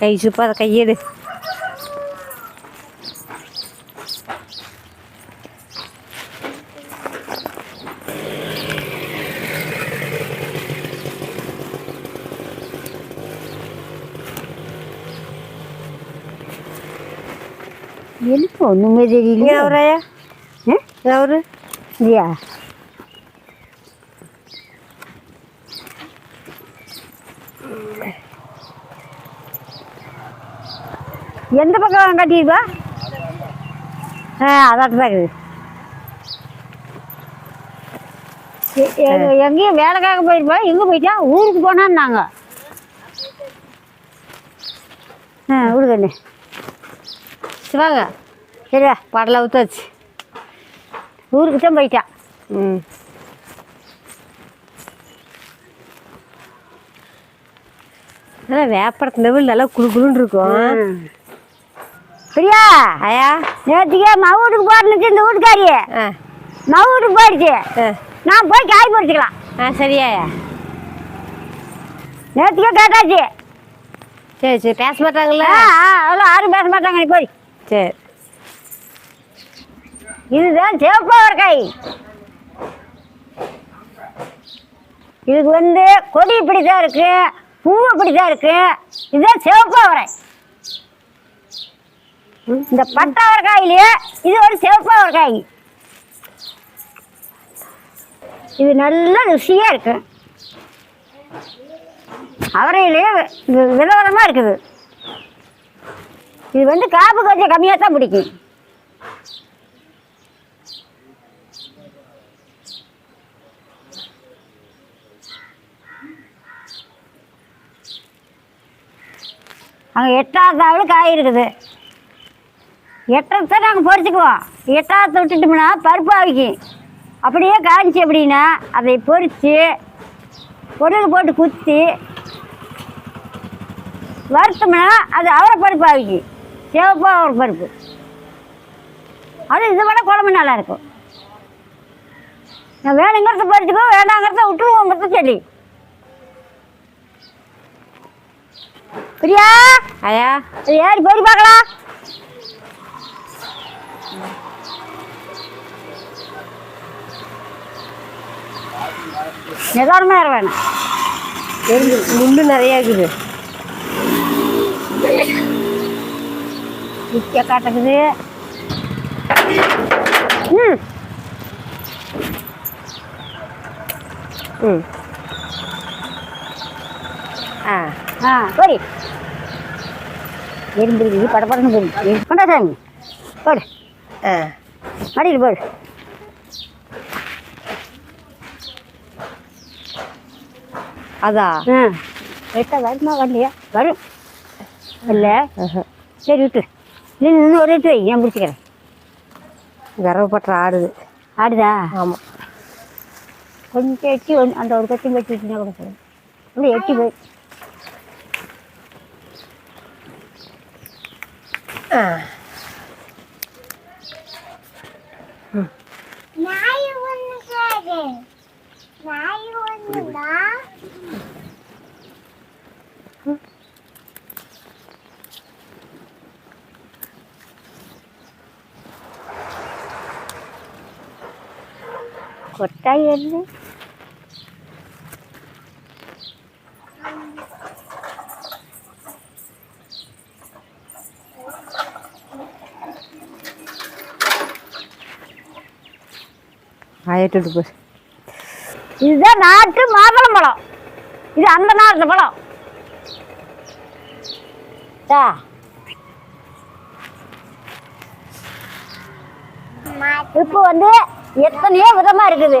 கை சுப்பா அதை கையெடு எனக்கு ஒன்றுமே இங்கே தெரியல அவரையா அவரு இல்லையா எந்த பக்கம் கட்டியிருப்பா ஆ அதான் தான் இருக்குது. எங்கேயும் வேலைக்காக போயிருப்பா எங்கே போயிட்டா ஊருக்கு போனான்னாங்க. ஆ விடுக்கண்ணே சிவாங்க சரியா பாடல ஊத்தாச்சு ஊருக்கு தான் போயிட்டான் ம். நல்லா வேப்படத்து லெவல் நல்லா குளு குளுன்னு இருக்கும். பிரியா? ஆயா நேற்றுக்கே மவ வீட்டுக்கு போறனுச்சு இந்த வீட்டுக்காரி. மவ வீட்டுக்கு போயிடுச்சு. நான் போய் காய் பறிச்சுக்கலாம் ஆ சரியாயா நேற்றுக்கே கேட்டாச்சு. சரி சரி பேச மாட்டாங்களா அவ்வளோ யாரும் பேச மாட்டாங்க போய். சரி. இதுதான் சிவப்பவர் காய் இதுக்கு வந்து கொடி இப்படி தான் இருக்கு பூ இப்படி தான் இருக்கு. இதுதான் சிவப்பவரை இந்த பட்டாவரக்காயிலேயே இது ஒரு சிவப்பவரக்காய் இது நல்ல ருசியா இருக்கு. அவரையிலேயே வி- விதவிதமா இருக்குது. இது வந்து காப்பு கொஞ்சம் கம்மியாக தான் பிடிக்கும். அங்கே எட்டாவது காய் இருக்குது. எட்டத்தை நாங்கள் பொரிச்சுக்குவோம். எட்டாவது விட்டுட்டோம்னா பருப்பு ஆவிக்கும் அப்படியே காய்ச்சி அப்படின்னா அதை பொரித்து பொருள் போட்டு குத்தி வறுத்தோம்னா அது அவரை பருப்பு ஆவிக்கும் சிவப்பு அவரை பருப்பு. அது இதை விட குழம்பு நல்லா இருக்கும். நான் வேணுங்கிறத பறிச்சுக்கோ வேண்டாங்கிறத விட்டுருவோங்கிறத சொல்லி. பிரியா? அது ஏறி போய் பார்க்கலாம். நிதானமா ஏற வேணும். முள்ளு நிறையா இருக்குது. நிற்க காட்டுக்குது ம். ம். ஆ. ஆ. போடி எறும்பு இருக்குது படப்படன்னு போடி கொண்டா சாமி போடு ஆ. மடியில் போடு. அதா? லைட்டாக வருமா வரலையா? வரும். இல்லை. சரி விட்டு இல்லை இன்னும் ஒரு எட்டு வை நான் பிடிச்சிக்கிறேன் கர்வப்பட்ட ஆடுது. ஆடுதா? ஆமாம் கொஞ்சம் எட்டி ஒன்று அந்த ஒரு கொத்தையும் வச்சு விட்டுனா கூட போதும். அப்படியே எட்டி போய். ஆ நாய் ஒன்று காடு நாய் ஒன்றுடா கொட்டாய் வருது ஆயிட்டு போ இதுதான் நாட்டு மாதுளம் பழம். இது அந்த நாட்டு பழம். தா. இப்போ வந்து எத்தனையோ விதமா இருக்குது.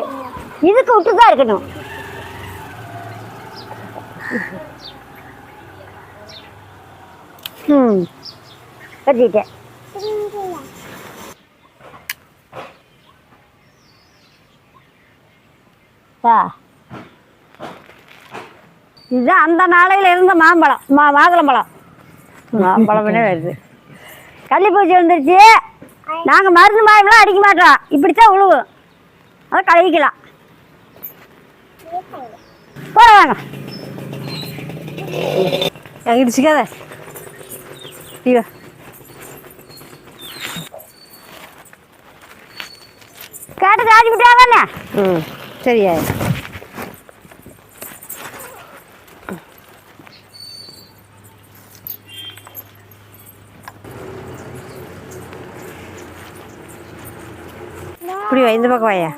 இதுக்கு விட்டு தான் இருக்கணும். ம். கட்டிட்டேன். இதுதான் அந்த நாளையில் இருந்த மாம்பழம் மா மாதுளம்பழம் மாம்பழம்னே வருது. கள்ளிப்பூச்சி வந்துருச்சு. நாங்கள் மருந்து மாயம்லாம் அடிக்க மாட்டோம். இப்படித்தான் உழுவும். அதை கழுவிக்கலாம். போட வாங்க. இடிச்சுக்காத ஐயோ கேட்டு தாஜி விட்டாங்கண்ணே ம். சரியா? இப்படி வா இந்த பக்கம் வாயா.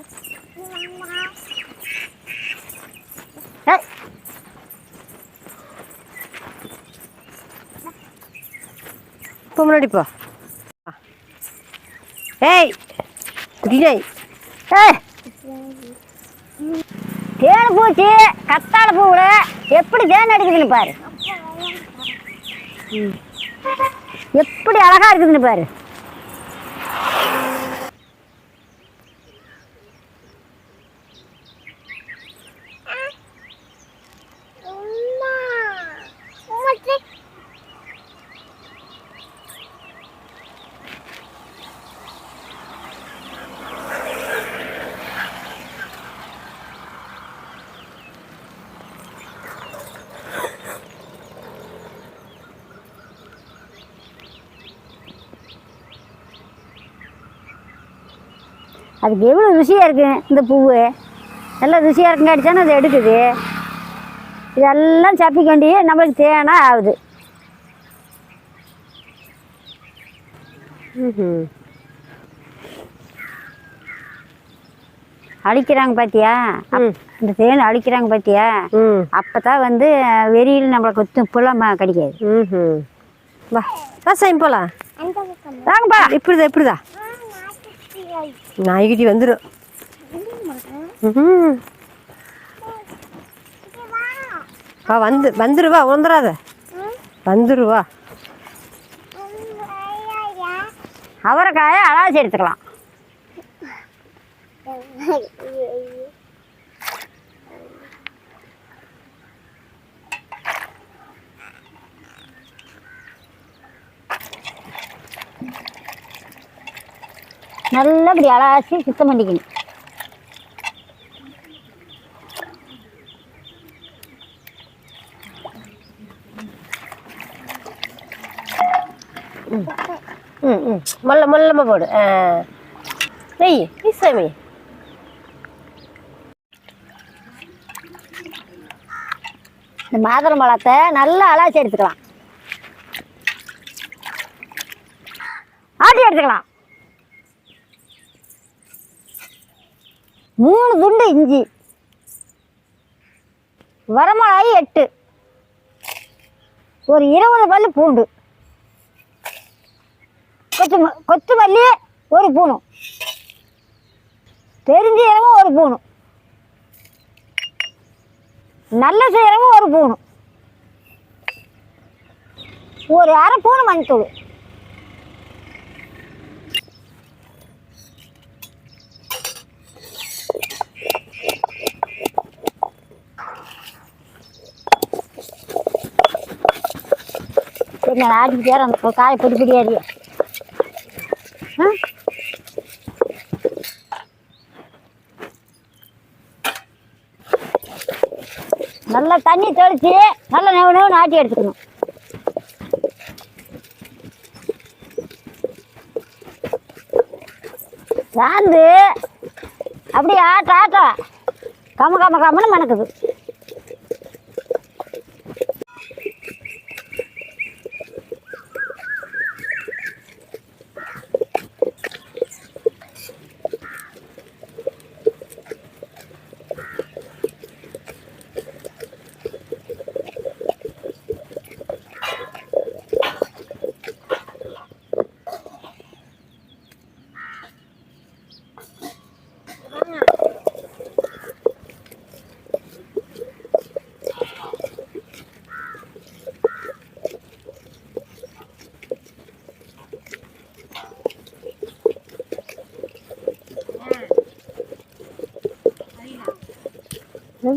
இப்போ முன்னாடி போ. ஏய் குட்டினாய் ஏய். பூச்சி கத்தாழ பூவில் எப்படி தேன் அடிக்குதுன்னு பாரு. எப்படி அழகா இருக்குதுன்னு பாரு. அதுக்கு எவ்வளோ ருசியாக இருக்கு இந்த பூவு? நல்லா ருசியாக இருக்குங்காடிச்சானே அது எடுக்குது. இதெல்லாம் சப்பிக்கொண்டி நம்மளுக்கு தேனா ஆகுது. ம் அழிக்கிறாங்க பார்த்தியா ம். இந்த தேன் அழிக்கிறாங்க பார்த்தியா ம். அப்போ தான் வந்து வெறியில் நம்மளை கொத்து புல்லாம் கடிக்காது. ம் வா வா சாமி போகலாம் வாங்கப்பா இப்படிதா இப்படிதா ஆ நாட்டுக்கியாய் நாய்க்குட்டி வந்துடும் வா வந்து வந்துருவா வந்துடாத வந்துடுவா அவரைக்காய அழாச்சி அவரைக்காயை அலாசி எடுத்துக்கலாம் நல்லபடி அலாசி சுத்தம் பண்ணிக்கணும். ம் ம். மொல்ல மொல்லமாக போடு. ஆ. நெய் நெய் சாமி. இந்த மாதுளை பழத்தை நல்லா அலாசி எடுத்துக்கலாம். ஆட்டி எடுத்துக்கலாம். மூணு துண்டு இஞ்சி. வரமிளகாய் எட்டு. ஒரு இருபது பல்லு பூண்டு. கொத்து கொத்துமல்லி ஒரு பூணும் பெருஞ்சீரகம் ஒரு பூணும் நல்ல சீரகம் ஒரு பூணும் ஒரு அரை பூணு மஞ்சத்தூள். நான் ஆட்டிக்கிட்டே அந்த காய் பிடி பொடி அறிய நல்லா தண்ணி தெளிச்சு நல்லா நெவு நெவு ஆட்டி எடுத்துக்கணும். சாந்து அப்படியே? ஆட்ட ஆட்ட. கம கம கமன்னு மணக்குது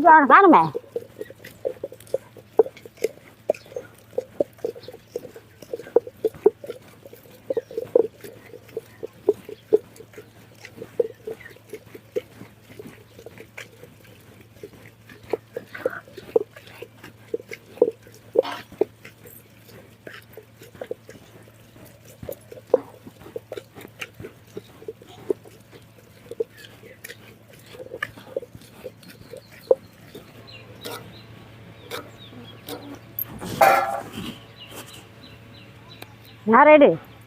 Vợ nó bán.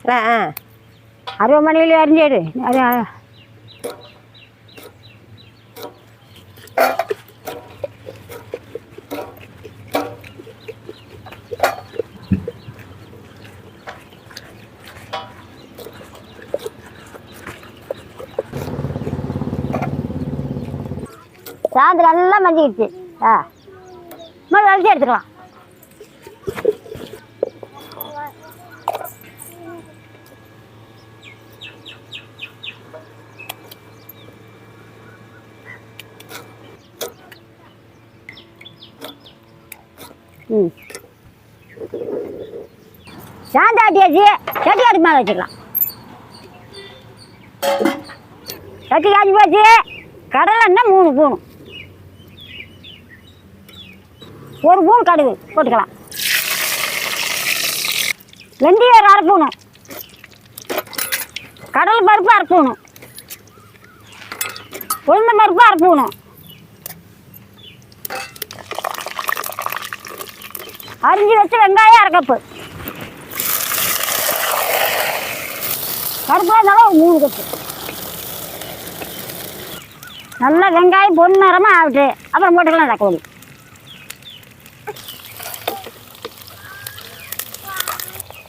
ஆ ஆ. அறுபது மணியில அரிஞ்சு எடு அது சாயந்தரம் எல்லாம் மஞ்சிக்கிடுச்சு ஆ. மறு வளர்ச்சி எடுத்துக்கலாம். ம். சாந்தாட்டியாச்சு சட்டி அடுப்பு மேலே வச்சுக்கலாம். சட்டி காய்ச்சி போச்சு. கடலை எண்ணெய் மூணு பூணு. ஒரு பூன் கடுகு போட்டுக்கலாம். வெந்தயம் ஒரு அரை கடலை பருப்பு அரை பூணு. உளுந்த பருப்பு அரை பூணு. அரிஞ்சு வச்ச வெங்காயம் அரை கப்பு கருப்பு இருந்தாலும் ஒரு மூணு கப்பு நல்லா வெங்காயம் பொன்னிறமாக ஆகட்டு அப்புறம் போட்டுக்கலாம் தக்காளி.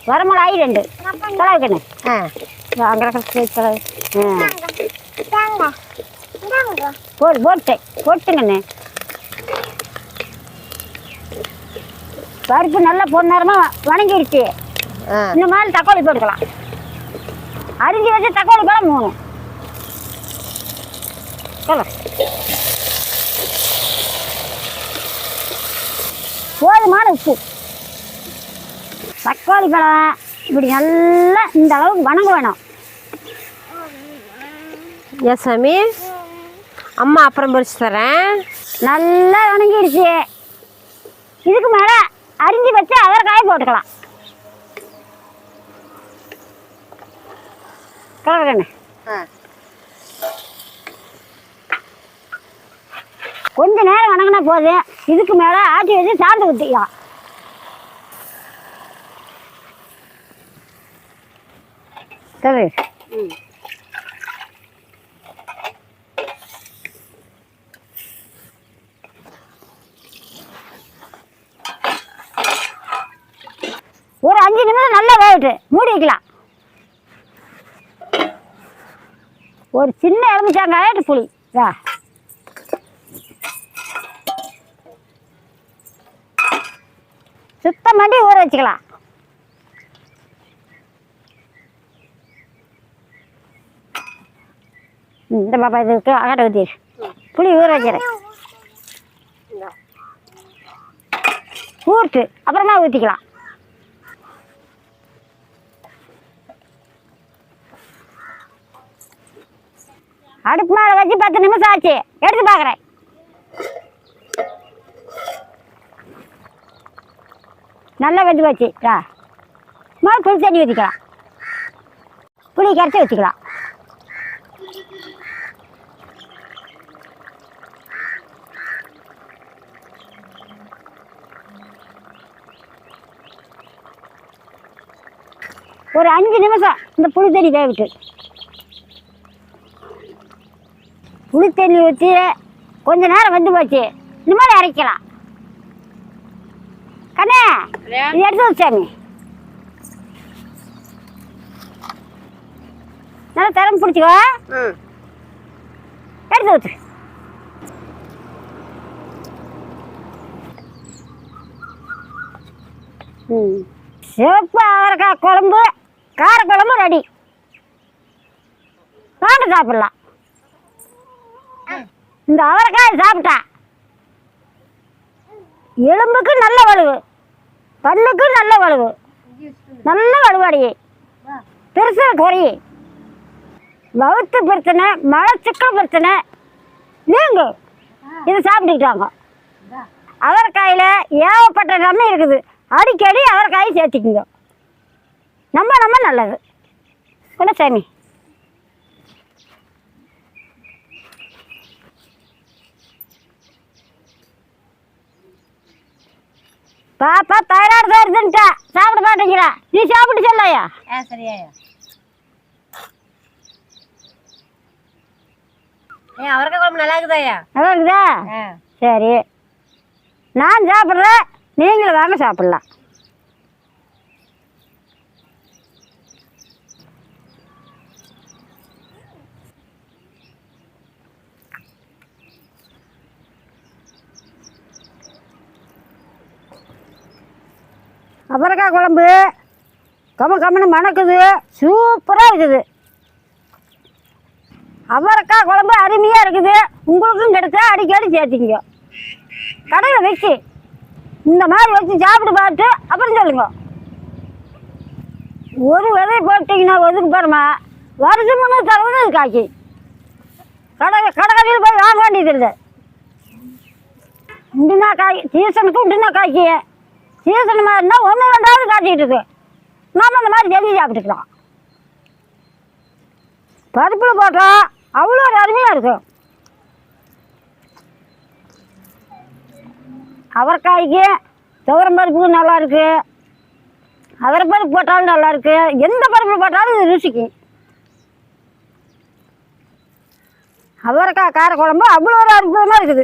வரமிளகாய் ரெண்டு. கிளவுக்கண்ணு ஆ. கிளவு ஆ. தாங்க இந்தாங்க. போடு போட்டேன் போட்டுங்கண்ணே. பருப்பு நல்லா பொன்னிறமாக வணங்கிடுச்சு ஆ. இந்த மாதிரி தக்காளி போட்டுக்கலாம். அரிஞ்சு வச்ச தக்காளி பழம் மூணு. சொல்ல போதுமான உப்பு. தக்காளி பழம் இப்படி நல்லா இந்த அளவுக்கு வணங்க வேணும். ஏன் சாமி? அம்மா அப்புறம் பறிச்சு தரேன். நல்லா வணங்கிடுச்சு இதுக்கு மேலே அரிஞ்சு வச்சு அவரைக்காய் போட்டுக்கலாம். கலக்கண்ணு ஆ. கொஞ்ச நேரம் வணங்கினா போதும் இதுக்கு மேலே ஆட்டி வச்சு சாந்து ஊற்றிக்கலாம் சரி ஒரு அஞ்சு நிமிஷம் நல்லா வேகட்டு மூடி வைக்கலாம் ஒரு சின்ன எலுமிச்சாங்காயிட்டு புளி. வா. சுத்தம் பண்ணி ஊற வச்சுக்கலாம். இந்த பாப்பா இதுக்கு அகட்ட ஊற்றி புளி ஊற வைக்கிறேன். ஊற்று அப்புறமா ஊற்றிக்கலாம் அடுப்பு மேலே வச்சு பத்து நிமிஷம் ஆச்சு. எடுத்து பார்க்குறேன் நல்லா வெந்து போச்சு. ஆ புளி தண்ணி ஊற்றிக்கலாம் புளி கரைச்சி வச்சுக்கலாம். ஒரு அஞ்சு நிமிஷம் இந்த புளி தண்ணி வேவிட்டு புளி தண்ணி ஊற்றி கொஞ்ச நேரம் வெந்து போச்சு. இந்த மாதிரி அரைக்கலாம். கண்ணே இது எடுத்து வச்சாமி நல்லா திறமை பிடிச்சிக்கோ. ம். எடுத்து வச்சு ம். சிவப்பு அவரைக்காய் குழம்பு கார குழம்பு ரெடி. வாங்க சாப்பிடலாம். இந்த அவரைக்காய் சாப்பிட்டா. எலும்புக்கு நல்ல வலுவு. பல்லுக்கு நல்ல வலுவு. நல்ல வலுவாடி பெருசு குறை. வகுத்து பிரச்சனை மலச்சிக்கல் பிரச்சனை. நீங்க இது சாப்பிட்டுக்கிட்டாங்க. அவரைக்காயில் ஏகப்பட்ட நன்மை இருக்குது. அடிக்கடி அவரைக்காயை சேர்த்துக்குங்க. நம்ம நம்ம நல்லது. என்ன பாப்பா தைராய்டு தான் இருக்குன்ட்டா. சாப்பிட மாட்டேங்கிறா. நீ சாப்பிட்டு சொல்லாயா? ஆ சரியாயா? ஏ அவரக்காய் குழம்பு நல்லா இருக்குதாயா? நல்லா இருக்குதா? சரி. நான் சாப்பிட்றேன் நீங்களும் வாங்க சாப்பிட்லாம். அவரைக்காய் குழம்பு. கம கம்மனு மணக்குது. சூப்பராக இருக்குது. அவரைக்காய் குழம்பு அருமையாக இருக்குது. உங்களுக்கும் கிடைச்சா அடிக்கடி சேர்த்திங்க கடையில் வச்சு இந்த மாதிரி வச்சு சாப்பிட்டு பார்த்து அப்புறம் சொல்லுங்க. ஒரு விதை போட்டிங்கன்னா ஒதுக்கு பாருமா. வருஷம் முன்னூறு தடவை அது காய்ச்சி கடை கடை கடையில் போய் வாங்க வேண்டியது இல்லை உண்டுனா காய் சீசனுக்கு உண்டுனா காய்க்கு சீசன் இருந்தால் ஒன்று ரெண்டாவது காய்ச்சிக்கிட்டு இருக்கு. நாம அந்த மாதிரி செஞ்சு சாப்பிட்டுக்கலாம். பருப்பில் போட்டால் அவ்வளோ ஒரு அருமையாக இருக்கும். அவரைக்காய்க்கு துவரம் பருப்புக்கு நல்லா இருக்கு. அவரை பருப்பு போட்டாலும் நல்லா இருக்கு. எந்த பருப்பு போட்டாலும் இது ருசிக்கு. அவரைக்காய் கார குழம்பு அவ்வளோ ஒரு அற்புதமாக இருக்குது.